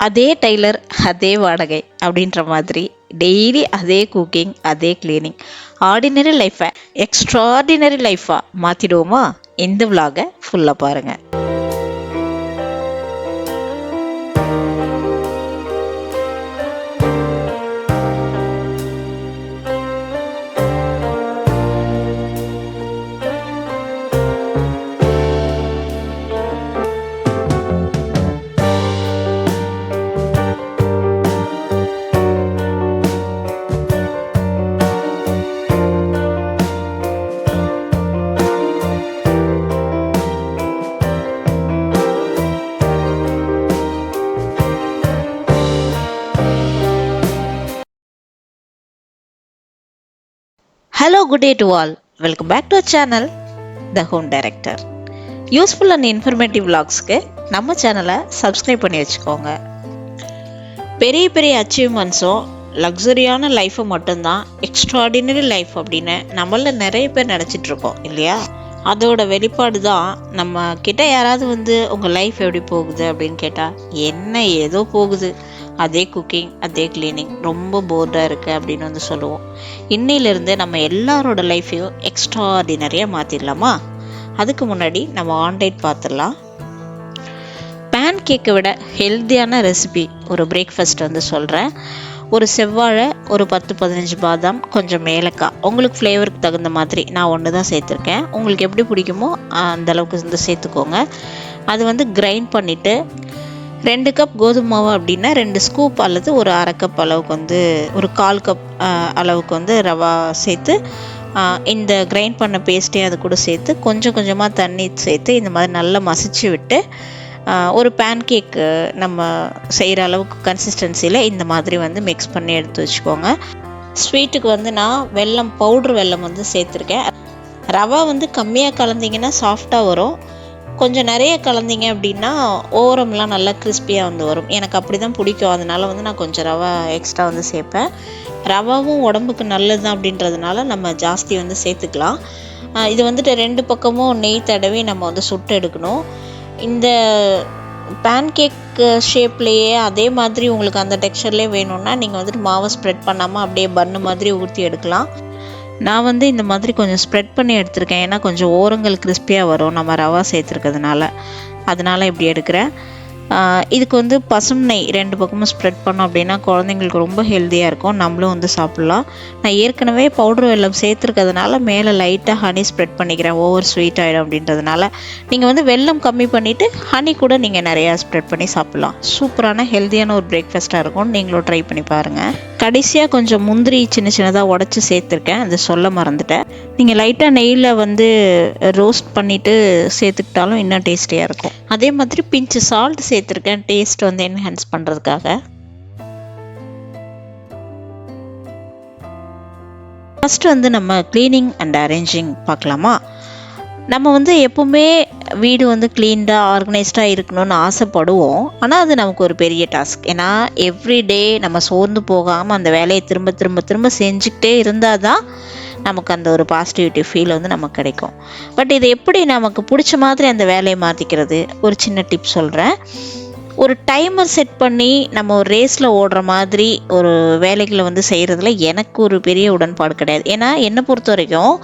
அதே டைலர் அதே வாடகை அப்படின்ற மாதிரி டெய்லி அதே குக்கிங் அதே க்ளீனிங் ஆர்டினரி லைஃப்பை எக்ஸ்ட்ராடினரி லைஃபாக மாற்றிடுவோமா இந்த விலாகை ஃபுல்லாக பாருங்கள் hello good day to all welcome back to channel the home director useful and informative விலாக்ஸ்க்கு நம்ம சேனலை சப்ஸ்கிரைப் பண்ணி வச்சுக்கோங்க. பெரிய பெரிய அச்சீவ்மெண்ட்ஸும் லக்ஸரியான லைஃப்பை மட்டும்தான் எக்ஸ்ட்ராடினரி லைஃப் அப்படின்னு நம்மள நிறைய பேர் நினச்சிட்ருக்கோம் இல்லையா? அதோட வெளிப்பாடு தான் நம்ம கிட்ட யாராவது வந்து உங்கள் லைஃப் எப்படி போகுது? அப்படின்னு கேட்டால் என்ன ஏதோ போகுது. அதே குக்கிங் அதே க்ளீனிங் ரொம்ப போர்டாக இருக்குது அப்படின்னு வந்து சொல்லுவோம். இன்னிலிருந்து நம்ம எல்லாரோட லைஃப்பையும் எக்ஸ்ட்ராடினரியாக மாற்றிடலாமா அதுக்கு முன்னாடி நம்ம ஆன்லைன் பார்த்துடலாம் பேன் கேக்கை விட ஹெல்த்தியான ரெசிபி ஒரு பிரேக்ஃபாஸ்ட் வந்து சொல்கிறேன் ஒரு செவ்வாழை ஒரு பத்து பதினஞ்சு பாதாம் கொஞ்சம் ஏலக்காய். உங்களுக்கு ஃப்ளேவருக்கு தகுந்த மாதிரி நான் ஒன்று தான் சேர்த்துருக்கேன். உங்களுக்கு எப்படி பிடிக்குமோ அந்தளவுக்கு வந்து சேர்த்துக்கோங்க. அது வந்து கிரைண்ட் பண்ணிவிட்டு ரெண்டு கப் கோதுமை மாவு அப்படின்னா ரெண்டு ஸ்கூப் அல்லது ஒரு அரை கப் அளவுக்கு வந்து ஒரு கால் கப் அளவுக்கு வந்து ரவா சேர்த்து இந்த கிரைண்ட் பண்ண பேஸ்ட்டையும் அது கூட சேர்த்து கொஞ்சம் கொஞ்சமாக தண்ணி சேர்த்து இந்த மாதிரி நல்லா மசிச்சு விட்டு ஒரு பேன் கேக்கு நம்ம செய்கிற அளவுக்கு கன்சிஸ்டன்சியில் இந்த மாதிரி வந்து மிக்ஸ் பண்ணி எடுத்து வச்சுக்கோங்க. ஸ்வீட்டுக்கு வந்து நான் வெல்லம் பவுட்ரு வெல்லம் வந்து சேர்த்துருக்கேன். ரவா வந்து கம்மியாக கலந்தீங்கன்னா சாஃப்டாக வரும். கொஞ்சம் நிறைய கலந்தீங்க அப்படின்னா ஓரம்லாம் நல்லா கிறிஸ்பியாக வந்து வரும். எனக்கு அப்படி தான் பிடிக்கும். அதனால வந்து நான் கொஞ்சம் ரவா எக்ஸ்ட்ரா வந்து சேர்ப்பேன். ரவாவும் உடம்புக்கு நல்லது தான் அப்படின்றதுனால நம்ம ஜாஸ்தி வந்து சேர்த்துக்கலாம். இது வந்துட்டு ரெண்டு பக்கமும் நெய் தடவி நம்ம வந்து சுட்டு எடுக்கணும். இந்த பேன்கேக் ஷேப்லேயே அதே மாதிரி உங்களுக்கு அந்த டெக்ஸ்சர்லேயே வேணும்னா நீங்கள் வந்துட்டு மாவை ஸ்ப்ரெட் பண்ணாமல் அப்படியே பன்னு மாதிரி ஊற்றி எடுக்கலாம். நான் வந்து இந்த மாதிரி கொஞ்சம் ஸ்ப்ரெட் பண்ணி எடுத்திருக்கேன். ஏன்னா கொஞ்சம் ஓரங்கள் கிறிஸ்பியாக வரும். நம்ம ரவா சேர்த்துருக்கிறதுனால. அதனால் இப்படி எடுக்கிறேன். இதுக்கு வந்து பசும் நெய் ரெண்டு பக்கமும் ஸ்ப்ரெட் பண்ணோம் அப்படின்னா குழந்தைங்களுக்கு ரொம்ப ஹெல்த்தியாக இருக்கும். நம்மளும் வந்து சாப்பிட்லாம். நான் ஏற்கனவே பவுடர் வெல்லம் சேர்த்துருக்கிறதுனால மேலே லைட்டாக ஹனி ஸ்ப்ரெட் பண்ணிக்கிறேன். ஓவர் ஸ்வீட் ஆகிடும் அப்படின்றதுனால. நீங்கள் வந்து வெல்லம் கம்மி பண்ணிவிட்டு ஹனி கூட நீங்கள் நிறையா ஸ்ப்ரெட் பண்ணி சாப்பிட்லாம். சூப்பரான ஹெல்த்தியான ஒரு பிரேக்ஃபாஸ்ட்டாக இருக்கும். நீங்களும் ட்ரை பண்ணி பாருங்கள் கடைசியாக கொஞ்சம் முந்திரி சின்ன சின்னதாக உடச்சி சேர்த்துருக்கேன். அது சொல்ல மறந்துட்டேன். நீங்கள் லைட்டாக நெய்யில் வந்து ரோஸ்ட் பண்ணிவிட்டு சேர்த்துக்கிட்டாலும் இன்னும் டேஸ்டியாக இருக்கும். அதே மாதிரி பிஞ்சு சால்ட் சேர்த்துருக்கேன். டேஸ்ட் வந்து என்ஹான்ஸ் பண்ணுறதுக்காக ஃபஸ்ட்டு வந்து நம்ம க்ளீனிங் அண்ட் அரேஞ்சிங் பார்க்கலாமா? நம்ம வந்து எப்போவுமே வீடு வந்து க்ளீன்டாக ஆர்கனைஸ்டாக இருக்கணும்னு ஆசைப்படுவோம். ஆனால் அது நமக்கு ஒரு பெரிய டாஸ்க் ஏன்னா எவ்ரிடே நம்ம சோர்ந்து போகாமல் அந்த வேலையை திரும்ப திரும்ப திரும்ப செஞ்சுக்கிட்டே இருந்தால் தான் நமக்கு அந்த ஒரு பாசிட்டிவிட்டி ஃபீல் வந்து நமக்கு கிடைக்கும். பட் இது எப்படி நமக்கு பிடிச்ச மாதிரி அந்த வேலையை மாற்றிக்கிறது ஒரு சின்ன டிப் சொல்கிறேன் ஒரு டைமர் செட் பண்ணி நம்ம ஒரு ரேஸில் ஓடுற மாதிரி ஒரு வேலைகளை வந்து செய்கிறதுல எனக்கு ஒரு பெரிய உடன்பாடு கிடையாது. ஏன்னா என்னை பொறுத்த வரைக்கும்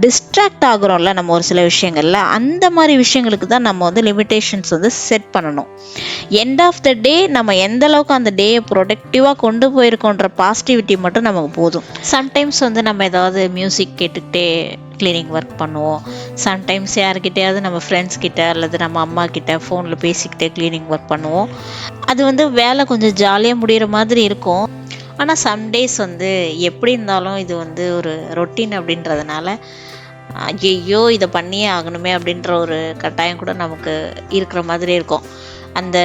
டிஸ்ட்ராக்ட் ஆகுறோம்ல நம்ம ஒரு சில விஷயங்களில் அந்த மாதிரி விஷயங்களுக்கு தான் நம்ம வந்து லிமிட்டேஷன்ஸ் வந்து செட் பண்ணணும். எண்ட் ஆஃப் த டே நம்ம எந்த அளவுக்கு அந்த டேயை ப்ரொடக்டிவாக கொண்டு போயிருக்கோன்ற பாசிட்டிவிட்டி மட்டும் நமக்கு போதும். சம்டைம்ஸ் வந்து நம்ம ஏதாவது மியூசிக் கேட்டுக்கிட்டே க்ளீனிங் ஒர்க் பண்ணுவோம். சம்டைம்ஸ் யாருக்கிட்டையாவது நம்ம ஃப்ரெண்ட்ஸ் கிட்ட அல்லது நம்ம அம்மா கிட்ட ஃபோனில் பேசிக்கிட்டே க்ளீனிங் ஒர்க் பண்ணுவோம். அது வந்து வேலை கொஞ்சம் ஜாலியாக முடிகிற மாதிரி இருக்கும். ஆனால் சம்டேஸ் வந்து எப்படி இருந்தாலும் இது வந்து ஒரு ரொட்டீன் அப்படின்றதுனால ஐயோ இதை பண்ணியே ஆகணுமே அப்படின்ற ஒரு கட்டாயம் கூட நமக்கு இருக்கிற மாதிரி இருக்கும். அந்த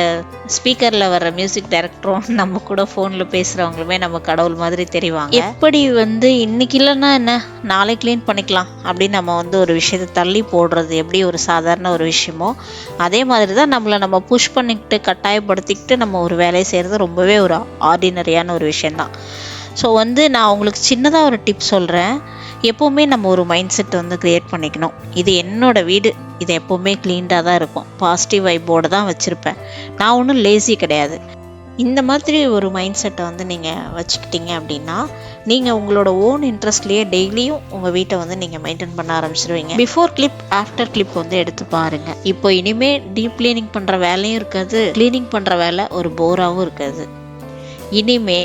ஸ்பீக்கரில் வர்ற மியூசிக் டைரக்டரும் நம்ம கூட ஃபோனில் பேசுகிறவங்களுமே நம்ம கடவுள் மாதிரி தெரிவாங்க. எப்படி வந்து இன்னைக்கு இல்லைன்னா என்ன? நாளை க்ளீன் பண்ணிக்கலாம் அப்படின்னு நம்ம வந்து ஒரு விஷயத்தை தள்ளி போடுறது எப்படி ஒரு சாதாரண ஒரு விஷயமோ அதே மாதிரி தான் நம்மளை நம்ம புஷ் பண்ணிக்கிட்டு கட்டாயப்படுத்திக்கிட்டு நம்ம ஒரு வேலையை செய்கிறது ரொம்பவே ஒரு ஆர்டினரியான ஒரு விஷயந்தான் ஸோ வந்து நான் உங்களுக்கு சின்னதாக ஒரு டிப் சொல்கிறேன் எப்போவுமே நம்ம ஒரு மைண்ட் செட் வந்து க்ரியேட் பண்ணிக்கணும். இது என்னோட வீடு இது எப்போவுமே க்ளீன்டாக தான் இருக்கும். பாசிட்டிவ் வைப்போடு தான் வச்சுருப்பேன். நான் ஒன்றும் லேசி கிடையாது. இந்த மாதிரி ஒரு மைண்ட் செட்டை வந்து நீங்கள் வச்சுக்கிட்டீங்க அப்படின்னா நீங்கள் உங்களோட ஓன் இன்ட்ரெஸ்ட்லேயே டெய்லியும் உங்கள் வீட்டை வந்து நீங்கள் மெயின்டைன் பண்ண ஆரம்பிச்சிருவீங்க. பிஃபோர் கிளிப் ஆஃப்டர் கிளிப் வந்து எடுத்து பாருங்கள் இப்போ இனிமே டீப் க்ளீனிங் பண்ணுற வேலையும் இருக்காது. க்ளீனிங் பண்ணுற வேலை ஒரு போராகவும் இருக்காது. இனிமே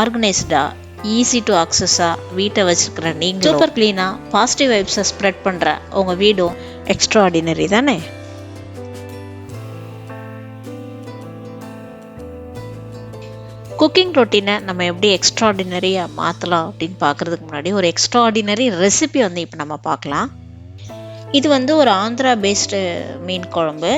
ஆர்கனைஸ்டாக ஈஸி டு அக்சஸாக வீட்டை வச்சுருக்கிற நீங்கள் சூப்பர் க்ளீனாக பாசிட்டிவ் வைப்ஸை ஸ்ப்ரெட் பண்ணுற உங்கள் வீடும் எக்ஸ்ட்ரா ஆர்டினரி தானே குக்கிங் ரொட்டீனை நம்ம எப்படி எக்ஸ்ட்ராடினரியாக மாற்றலாம் அப்படின்னு பார்க்குறதுக்கு முன்னாடி ஒரு எக்ஸ்ட்ராடினரி ரெசிபி வந்து இப்போ நம்ம பார்க்கலாம். இது வந்து ஒரு ஆந்திரா பேஸ்டு மீன் குழம்பு.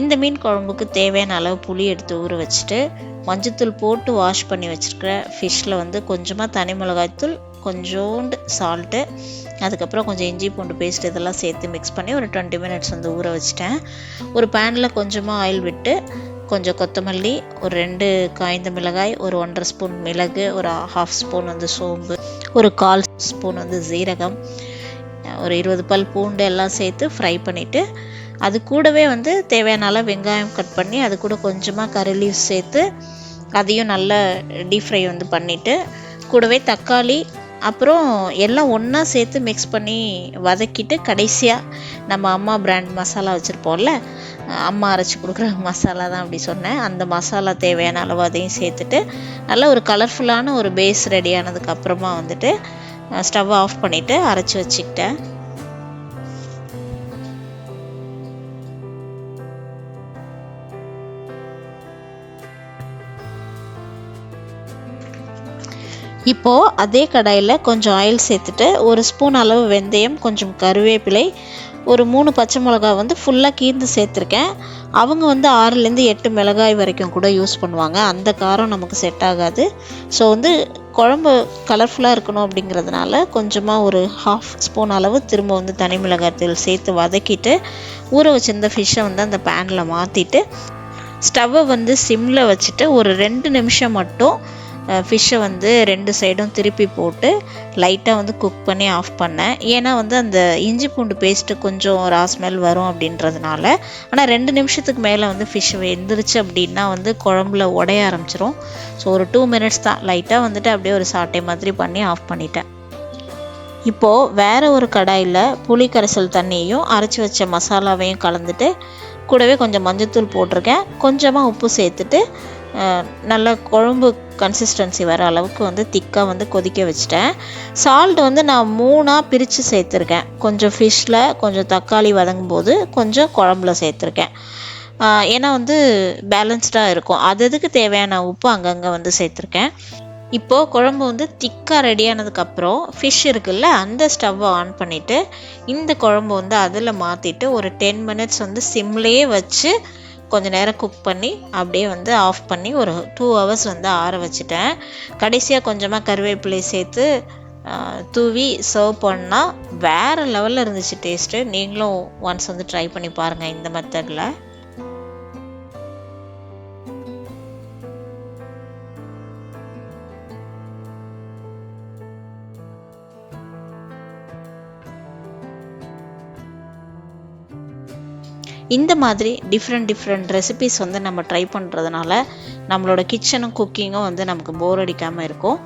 இந்த மீன் குழம்புக்கு தேவையான அளவு புளி எடுத்து ஊற வச்சுட்டு மஞ்சத்தூள் போட்டு வாஷ் பண்ணி வச்சுருக்கிற ஃபிஷ்ஷில் வந்து கொஞ்சமாக தனி மிளகாய்த்தூள் கொஞ்சோண்டு சால்ட்டு அதுக்கப்புறம் கொஞ்சம் இஞ்சி பூண்டு பேஸ்ட் இதெல்லாம் சேர்த்து மிக்ஸ் பண்ணி ஒரு டுவெண்ட்டி மினிட்ஸ் வந்து ஊற வச்சுட்டேன். ஒரு பேனில் கொஞ்சமாக ஆயில் விட்டு கொஞ்சம் கொத்தமல்லி ஒரு ரெண்டு காய்ந்த மிளகாய் ஒரு ஒன்றரை ஸ்பூன் மிளகு ஒரு ஹாஃப் ஸ்பூன் வந்து சோம்பு ஒரு கால் ஸ்பூன் வந்து ஜீரகம் ஒரு இருபது பல் பூண்டு எல்லாம் சேர்த்து ஃப்ரை பண்ணிவிட்டு அது கூடவே வந்து தேவையான அளவு வெங்காயம் கட் பண்ணி அது கூட கொஞ்சமாக கறி லீவ்ஸ் சேர்த்து அதையும் நல்லா டீப் ஃப்ரை வந்து பண்ணிவிட்டு கூடவே தக்காளி அப்புறம் எல்லாம் ஒன்றா சேர்த்து மிக்ஸ் பண்ணி வதக்கிட்டு கடைசியாக நம்ம அம்மா பிராண்ட் மசாலா வச்சுருப்போம்ல அம்மா அரைச்சி கொடுக்குற மசாலா தான் அப்படி சொன்னேன். அந்த மசாலா தேவையான அளவு அதையும் சேர்த்துட்டு நல்ல ஒரு கலர்ஃபுல்லான ஒரு பேஸ் ரெடி ஆனதுக்கப்புறமா வந்துட்டு ஸ்டவ் ஆஃப் பண்ணிவிட்டு அரைச்சி வச்சுக்கிட்டேன். இப்போது அதே கடாயில் கொஞ்சம் ஆயில் சேர்த்துட்டு ஒரு ஸ்பூன் அளவு வெந்தயம் கொஞ்சம் கருவேப்பிலை ஒரு மூணு பச்சை மிளகாய் வந்து ஃபுல்லாக கீர்ந்து சேர்த்துருக்கேன். அவங்க வந்து ஆறுலேருந்து எட்டு மிளகாய் வரைக்கும் கூட யூஸ் பண்ணுவாங்க. அந்த காரம் நமக்கு செட் ஆகாது. ஸோ வந்து குழம்பு கலர்ஃபுல்லாக இருக்கணும் அப்படிங்கிறதுனால கொஞ்சமாக ஒரு ஹாஃப் ஸ்பூன் அளவு திரும்ப வந்து தனி மிளகாய் தூள் சேர்த்து வதக்கிட்டு ஊற வச்சிருந்த ஃபிஷ்ஷை வந்து அந்த பேனில் மாற்றிட்டு ஸ்டவ்வை வந்து சிம்மில் வச்சுட்டு ஒரு ரெண்டு நிமிஷம் மட்டும் ஃபிஷ்ஷை வந்து ரெண்டு சைடும் திருப்பி போட்டு லைட்டாக வந்து குக் பண்ணி ஆஃப் பண்ணேன். ஏன்னா வந்து அந்த இஞ்சி பூண்டு பேஸ்ட்டு கொஞ்சம் ரா ஸ்மெல் வரும் அப்படின்றதுனால. ஆனால் ரெண்டு நிமிஷத்துக்கு மேலே வந்து ஃபிஷ் வெந்துருச்சு அப்படின்னா வந்து குழம்புல உடைய ஆரம்பிச்சிரும். ஸோ ஒரு டூ மினிட்ஸ் தான். லைட்டாக வந்துட்டு அப்படியே ஒரு சாட்டை மாதிரி பண்ணி ஆஃப் பண்ணிட்டேன். இப்போது வேறு ஒரு கடாயில் புளி கரைசல் தண்ணியையும் அரைச்சி வச்ச மசாலாவையும் கலந்துட்டு கூடவே கொஞ்சம் மஞ்சத்தூள் போட்டிருக்கேன். கொஞ்சமாக உப்பு சேர்த்துட்டு நல்ல குழம்பு கன்சிஸ்டன்சி வர அளவுக்கு வந்து திக்காக வந்து கொதிக்க வச்சுட்டேன். சால்ட் வந்து நான் மூணாக பிரித்து சேர்த்துருக்கேன். கொஞ்சம் ஃபிஷ்ஷில் கொஞ்சம் தக்காளி வதங்கும் போது கொஞ்சம் குழம்புல சேர்த்துருக்கேன். ஏன்னா வந்து பேலன்ஸ்டாக இருக்கும். அது அதுக்கு தேவையான உப்பு அங்கங்கே வந்து சேர்த்துருக்கேன். இப்போது குழம்பு வந்து திக்காக ரெடியானதுக்கப்புறம் ஃபிஷ் இருக்குல்ல அந்த ஸ்டவ்வை ஆன் பண்ணிவிட்டு இந்த குழம்பு வந்து அதில் மாற்றிட்டு ஒரு டென் மினிட்ஸ் வந்து சிம்லேயே வச்சு கொஞ்ச நேரம் குக் பண்ணி அப்படியே வந்து ஆஃப் பண்ணி ஒரு டூ ஹவர்ஸ் வந்து ஆற வச்சுட்டேன். கடைசியாக கொஞ்சமாக கருவேப்பிலை சேர்த்து தூவி சர்வ் பண்ணால் வேறு லெவலில் இருந்துச்சு டேஸ்ட்டு நீங்களும் ஒன்ஸ் வந்து ட்ரை பண்ணி பாருங்கள் இந்த மெத்தடில் இந்த மாதிரி டிஃப்ரெண்ட் டிஃப்ரெண்ட் ரெசிபிஸ் வந்து நம்ம ட்ரை பண்ணுறதுனால நம்மளோட கிச்சனும் குக்கிங்கும் வந்து நமக்கு போர் அடிக்காமல் இருக்கும்.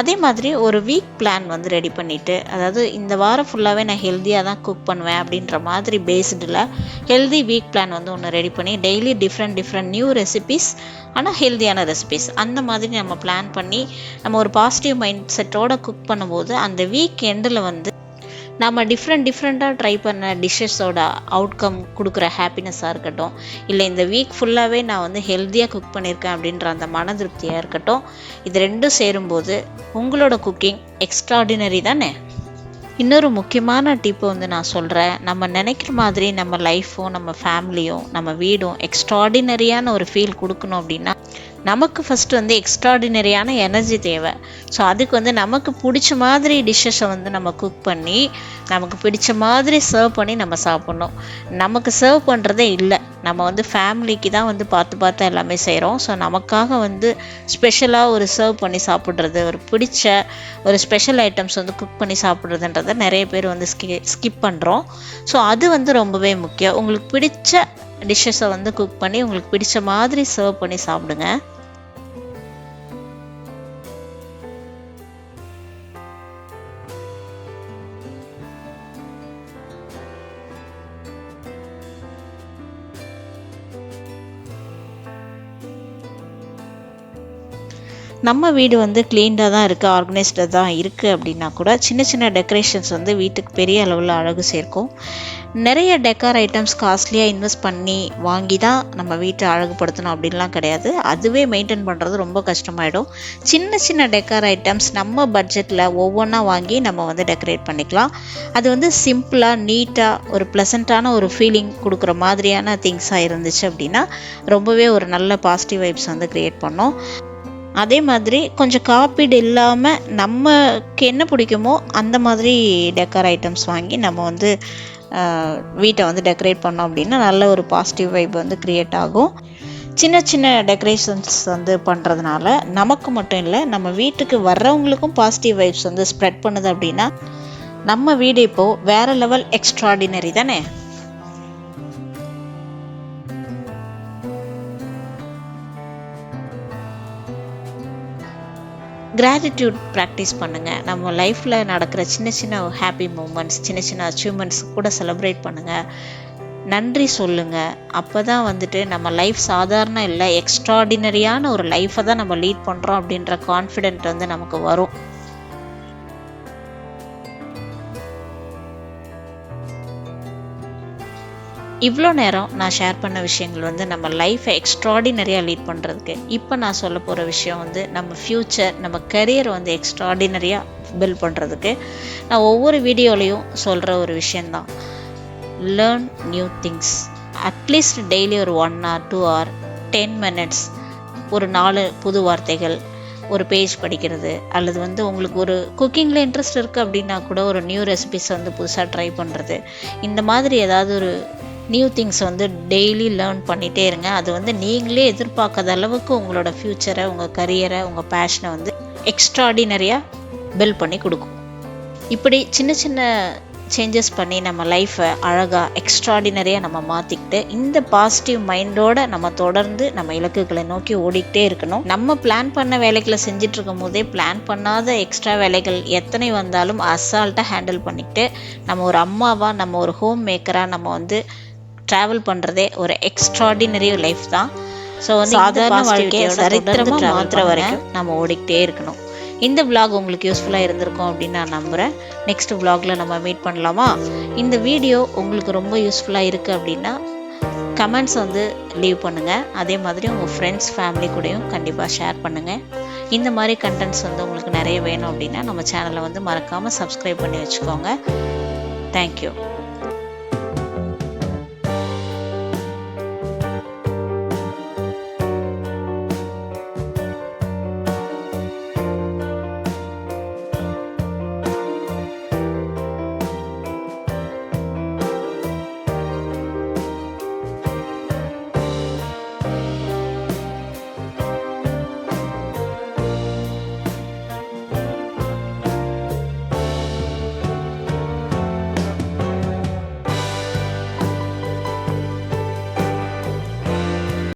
அதே மாதிரி ஒரு வீக் பிளான் வந்து ரெடி பண்ணிவிட்டு அதாவது இந்த வாரம் ஃபுல்லாகவே நான் ஹெல்த்தியாக தான் குக் பண்ணுவேன் அப்படின்ற மாதிரி பேஸ்டில் ஹெல்தி வீக் பிளான் வந்து ஒன்று ரெடி பண்ணி daily different different new recipes ஆனால் ஹெல்த்தியான ரெசிபிஸ் அந்த மாதிரி நம்ம பிளான் பண்ணி நம்ம ஒரு பாசிட்டிவ் மைண்ட் செட்டோடு குக் பண்ணும்போது அந்த வீக் எண்டில் வந்து நம்ம டிஃப்ரெண்ட் டிஃப்ரெண்ட்டாக ட்ரை பண்ண டிஷ்ஷஸோட அவுட்கம் கொடுக்குற ஹாப்பினஸ்ஸாக இருக்கட்டும். இல்லை இந்த வீக் ஃபுல்லாகவே நான் வந்து ஹெல்த்தியாக குக் பண்ணியிருக்கேன் அப்படின்ற அந்த மன திருப்தியாக இருக்கட்டும். இது ரெண்டும் சேரும்போது உங்களோட குக்கிங் எக்ஸ்ட்ராடினரி தானே? இன்னொரு முக்கியமான டிப்பு வந்து நான் சொல்கிறேன் நம்ம நினைக்கிற மாதிரி நம்ம லைஃப்பும் நம்ம ஃபேமிலியும் நம்ம வீடும் எக்ஸ்ட்ராடினரியான ஒரு ஃபீல் கொடுக்கணும் அப்படின்னா நமக்கு ஃபஸ்ட்டு வந்து எக்ஸ்ட்ராடினரியான எனர்ஜி தேவை. ஸோ அதுக்கு வந்து நமக்கு பிடிச்ச மாதிரி டிஷ்ஷஸை வந்து நம்ம குக் பண்ணி நமக்கு பிடிச்ச மாதிரி சர்வ் பண்ணி நம்ம சாப்பிட்ணும். நமக்கு சர்வ் பண்ணுறதே இல்லை. நம்ம வந்து ஃபேமிலிக்கு தான் வந்து பார்த்து பார்த்து எல்லாமே செய்கிறோம் ஸோ நமக்காக வந்து ஸ்பெஷலாக ஒரு சர்வ் பண்ணி சாப்பிட்றது ஒரு பிடிச்ச ஒரு ஸ்பெஷல் ஐட்டம்ஸ் வந்து குக் பண்ணி சாப்பிட்றதுன்றத நிறைய பேர் வந்து ஸ்கி ஸ்கிப் பண்ணுறோம் ஸோ அது வந்து ரொம்பவே முக்கியம். உங்களுக்கு பிடிச்ச டிஷ்ஷஸை வந்து குக் பண்ணி உங்களுக்கு பிடிச்ச மாதிரி சர்வ் பண்ணி சாப்பிடுங்க. நம்ம வீடு வந்து க்ளீன்டாக தான் இருக்குது ஆர்கனைஸ்டாக தான் இருக்குது அப்படின்னா கூட சின்ன சின்ன டெக்கரேஷன்ஸ் வந்து வீட்டுக்கு பெரிய அளவில் அழகு சேர்க்கும். நிறைய டெக்கார் ஐட்டம்ஸ் காஸ்ட்லியாக இன்வெஸ்ட் பண்ணி வாங்கி தான் நம்ம வீட்டை அழகுபடுத்தணும் அப்படின்லாம் கிடையாது. அதுவே மெயின்டைன் பண்ணுறது ரொம்ப கஷ்டமாயிடும். சின்ன சின்ன டெக்கார் ஐட்டம்ஸ் நம்ம பட்ஜெட்டில் ஒவ்வொன்றா வாங்கி நம்ம வந்து டெக்கரேட் பண்ணிக்கலாம். அது வந்து சிம்பிளாக நீட்டாக ஒரு ப்ளசண்ட்டான ஒரு ஃபீலிங் கொடுக்குற மாதிரியான திங்ஸாக இருந்துச்சு அப்படின்னா ரொம்பவே ஒரு நல்ல பாசிட்டிவ் வைப்ஸ் வந்து க்ரியேட் பண்ணோம். அதே மாதிரி கொஞ்சம் காப்பீடு இல்லாமல் நமக்கு என்ன பிடிக்குமோ அந்த மாதிரி டெக்கர் ஐட்டம்ஸ் வாங்கி நம்ம வந்து வீட்டை வந்து டெக்கரேட் பண்ணோம் அப்படின்னா நல்ல ஒரு பாசிட்டிவ் வைப் வந்து க்ரியேட் ஆகும். சின்ன சின்ன டெக்கரேஷன்ஸ் வந்து பண்ணுறதுனால நமக்கு மட்டும் இல்லை நம்ம வீட்டுக்கு வர்றவங்களுக்கும் பாசிட்டிவ் வைப்ஸ் வந்து ஸ்ப்ரெட் பண்ணுது அப்படின்னா நம்ம வீடு இப்போது வேறு லெவல் எக்ஸ்ட்ராடினரி தானே? கிராட்டிடியூட் ப்ராக்டிஸ் பண்ணுங்கள் நம்ம லைஃப்பில் நடக்கிற சின்ன சின்ன ஹாப்பி மூமெண்ட்ஸ் சின்ன சின்ன அச்சீவ்மெண்ட்ஸ் கூட செலிப்ரேட் பண்ணுங்கள் நன்றி சொல்லுங்கள் அப்போ தான் வந்துட்டு நம்ம லைஃப் சாதாரண இல்லை எக்ஸ்ட்ராடினரியான ஒரு லைஃப்பை தான் நம்ம லீட் பண்ணுறோம் அப்படின்ற கான்ஃபிடென்ட் வந்து நமக்கு வரும். இவ்வளோ நேரம் நான் ஷேர் பண்ண விஷயங்கள் வந்து நம்ம லைஃப்பை எக்ஸ்ட்ராடினரியாக லீட் பண்ணுறதுக்கு இப்போ நான் சொல்ல போகிற விஷயம் வந்து நம்ம ஃப்யூச்சர் நம்ம கரியர் வந்து எக்ஸ்ட்ராடினரியாக பில்ட் பண்ணுறதுக்கு நான் ஒவ்வொரு வீடியோலையும் சொல்கிற ஒரு விஷயந்தான் learn new things at least daily ஒரு one hour two hour ten minutes ஒரு நாலு புது வார்த்தைகள் ஒரு பேஜ் படிக்கிறது அல்லது வந்து உங்களுக்கு ஒரு குக்கிங்கில் இன்ட்ரெஸ்ட் இருக்குது அப்படின்னா கூட ஒரு நியூ ரெசிபிஸ் வந்து புதுசாக ட்ரை பண்ணுறது இந்த மாதிரி ஏதாவது ஒரு நியூ திங்ஸ் வந்து டெய்லி லேர்ன் பண்ணிகிட்டே இருங்க. அது வந்து நீங்களே எதிர்பார்க்காத அளவுக்கு உங்களோட ஃப்யூச்சரை உங்கள் கரியரை உங்கள் பேஷனை வந்து எக்ஸ்ட்ராடினரியாக பில்ட் பண்ணி கொடுக்கும். இப்படி சின்ன சின்ன சேஞ்சஸ் பண்ணி நம்ம லைஃப்பை அழகாக எக்ஸ்ட்ராடினரியாக நம்ம மாற்றிக்கிட்டு இந்த பாசிட்டிவ் மைண்டோட நம்ம தொடர்ந்து நம்ம இலக்குகளை நோக்கி ஓடிக்கிட்டே இருக்கணும். நம்ம பிளான் பண்ண வேலைகளை செஞ்சுட்டு இருக்கும் போதே பிளான் பண்ணாத எக்ஸ்ட்ரா வேலைகள் எத்தனை வந்தாலும் அசால்ட்டாக ஹேண்டில் பண்ணிக்கிட்டு நம்ம ஒரு அம்மாவாக நம்ம ஒரு ஹோம் மேக்கராக நம்ம வந்து ட்ராவல் பண்ணுறதே ஒரு எக்ஸ்ட்ராடினரி லைஃப் தான். ஸோ வந்து சாதாரண வாழ்க்கையை சரித்திரமாக மாற்றுற வரைக்கும் நம்ம ஓடிக்கிட்டே இருக்கணும். இந்த vlog உங்களுக்கு யூஸ்ஃபுல்லாக இருந்திருக்கும் அப்படின்னு நான் நம்புகிறேன் நெக்ஸ்ட் vlogல நம்ம மீட் பண்ணலாமா? இந்த வீடியோ உங்களுக்கு ரொம்ப யூஸ்ஃபுல்லாக இருக்குது அப்படின்னா கமெண்ட்ஸ் வந்து லீவ் பண்ணுங்கள் அதே மாதிரி உங்கள் ஃப்ரெண்ட்ஸ் ஃபேமிலி கூடயும் கண்டிப்பாக ஷேர் பண்ணுங்கள் இந்த மாதிரி கண்டென்ட்ஸ் வந்து உங்களுக்கு நிறைய வேணும் அப்படின்னா நம்ம சேனலை வந்து மறக்காமல் சப்ஸ்கிரைப் பண்ணி வச்சுக்கோங்க. தேங்க்யூ